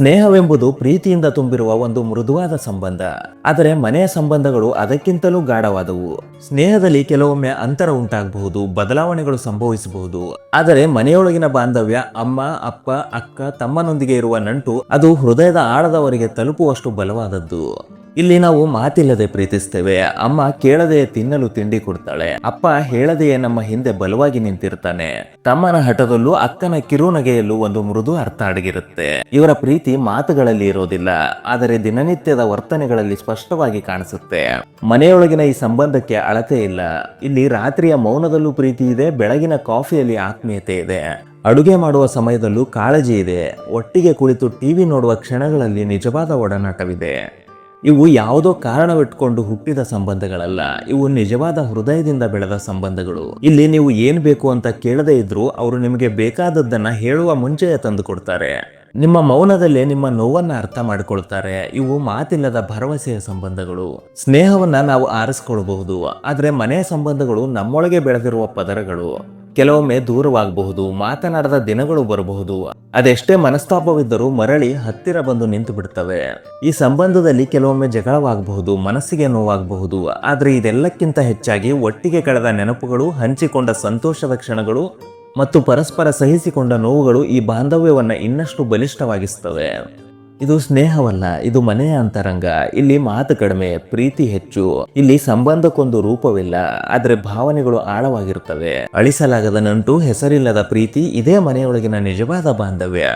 ಸ್ನೇಹವೆಂಬುದು ಪ್ರೀತಿಯಿಂದ ತುಂಬಿರುವ ಒಂದು ಮೃದುವಾದ ಸಂಬಂಧ. ಆದರೆ ಮನೆಯ ಸಂಬಂಧಗಳು ಅದಕ್ಕಿಂತಲೂ ಗಾಢವಾದವು. ಸ್ನೇಹದಲ್ಲಿ ಕೆಲವೊಮ್ಮೆ ಅಂತರ ಉಂಟಾಗಬಹುದು, ಬದಲಾವಣೆಗಳು ಸಂಭವಿಸಬಹುದು. ಆದರೆ ಮನೆಯೊಳಗಿನ ಬಾಂಧವ್ಯ, ಅಮ್ಮ, ಅಪ್ಪ, ಅಕ್ಕ, ತಮ್ಮನೊಂದಿಗೆ ಇರುವ ನಂಟು ಅದು ಹೃದಯದ ಆಳದವರೆಗೆ ತಲುಪುವಷ್ಟು ಬಲವಾದದ್ದು. ಇಲ್ಲಿ ನಾವು ಮಾತಿಲ್ಲದೆ ಪ್ರೀತಿಸ್ತೇವೆ. ಅಮ್ಮ ಕೇಳದೆ ತಿನ್ನಲು ತಿಂಡಿ ಕೊಡ್ತಾಳೆ. ಅಪ್ಪ ಹೇಳದೆಯೇ ನಮ್ಮ ಹಿಂದೆ ಬಲವಾಗಿ ನಿಂತಿರ್ತಾನೆ. ತಮ್ಮನ ಹಠದಲ್ಲೂ ಅಕ್ಕನ ಕಿರುನಗೆಯಲ್ಲೂ ಒಂದು ಮೃದು ಅರ್ಥ ಅಡಗಿರುತ್ತೆ. ಇವರ ಪ್ರೀತಿ ಮಾತುಗಳಲ್ಲಿ ಇರೋದಿಲ್ಲ. ಆದರೆ ದಿನನಿತ್ಯದ ವರ್ತನೆಗಳಲ್ಲಿ ಸ್ಪಷ್ಟವಾಗಿ ಕಾಣಿಸುತ್ತೆ. ಮನೆಯೊಳಗಿನ ಈ ಸಂಬಂಧಕ್ಕೆ ಅಳತೆ ಇಲ್ಲ. ಇಲ್ಲಿ ರಾತ್ರಿಯ ಮೌನದಲ್ಲೂ ಪ್ರೀತಿ ಇದೆ, ಬೆಳಗಿನ ಕಾಫಿಯಲ್ಲಿ ಆತ್ಮೀಯತೆ ಇದೆ. ಅಡುಗೆ ಮಾಡುವ ಸಮಯದಲ್ಲೂ ಕಾಳಜಿ ಇದೆ. ಒಟ್ಟಿಗೆ ಕುಳಿತು ಟಿವಿ ನೋಡುವ ಕ್ಷಣಗಳಲ್ಲಿ ನಿಜವಾದ ಒಡನಾಟವಿದೆ. ಇವು ಯಾವುದೋ ಕಾರಣವಿಟ್ಕೊಂಡು ಹುಟ್ಟಿದ ಸಂಬಂಧಗಳಲ್ಲ. ಇವು ನಿಜವಾದ ಹೃದಯದಿಂದ ಬೆಳೆದ ಸಂಬಂಧಗಳು. ಇಲ್ಲಿ ನೀವು ಏನ್ ಬೇಕು ಅಂತ ಕೇಳದೇ ಇದ್ರೂ ಅವರು ನಿಮಗೆ ಬೇಕಾದದ್ದನ್ನ ಹೇಳುವ ಮುಂಚೆಯೇ ತಂದು ಕೊಡ್ತಾರೆ. ನಿಮ್ಮ ಮೌನದಲ್ಲೇ ನಿಮ್ಮ ನೋವನ್ನ ಅರ್ಥ ಮಾಡಿಕೊಳ್ತಾರೆ. ಇವು ಮಾತಿಲ್ಲದ ಭರವಸೆಯ ಸಂಬಂಧಗಳು. ಸ್ನೇಹವನ್ನ ನಾವು ಆರಿಸ್ಕೊಳ್ಬಹುದು. ಆದ್ರೆ ಮನೆಯ ಸಂಬಂಧಗಳು ನಮ್ಮೊಳಗೆ ಬೆಳೆದಿರುವ ಪದರಗಳು. ಕೆಲವೊಮ್ಮೆ ದೂರವಾಗಬಹುದು, ಮಾತನಾಡದ ದಿನಗಳು ಬರಬಹುದು. ಅದೆಷ್ಟೇ ಮನಸ್ತಾಪವಿದ್ದರೂ ಮರಳಿ ಹತ್ತಿರ ಬಂದು ನಿಂತು ಬಿಡ್ತವೆ. ಈ ಸಂಬಂಧದಲ್ಲಿ ಕೆಲವೊಮ್ಮೆ ಜಗಳವಾಗಬಹುದು, ಮನಸ್ಸಿಗೆ ನೋವಾಗಬಹುದು. ಆದರೆ ಇದೆಲ್ಲಕ್ಕಿಂತ ಹೆಚ್ಚಾಗಿ ಒಟ್ಟಿಗೆ ಕಳೆದ ನೆನಪುಗಳು, ಹಂಚಿಕೊಂಡ ಸಂತೋಷದ ಕ್ಷಣಗಳು ಮತ್ತು ಪರಸ್ಪರ ಸಹಿಸಿಕೊಂಡ ನೋವುಗಳು ಈ ಬಾಂಧವ್ಯವನ್ನು ಇನ್ನಷ್ಟು ಬಲಿಷ್ಠವಾಗಿಸ್ತವೆ. ಇದು ಸ್ನೇಹವಲ್ಲ, ಇದು ಮನೆಯ ಅಂತರಂಗ. ಇಲ್ಲಿ ಮಾತು ಕಡಿಮೆ, ಪ್ರೀತಿ ಹೆಚ್ಚು. ಇಲ್ಲಿ ಸಂಬಂಧಕ್ಕೊಂದು ರೂಪವಿಲ್ಲ, ಆದ್ರೆ ಭಾವನೆಗಳು ಆಳವಾಗಿರುತ್ತವೆ. ಅಳಿಸಲಾಗದ ನಂಟು, ಹೆಸರಿಲ್ಲದ ಪ್ರೀತಿ, ಇದೇ ಮನೆಯೊಳಗಿನ ನಿಜವಾದ ಬಾಂಧವ್ಯ.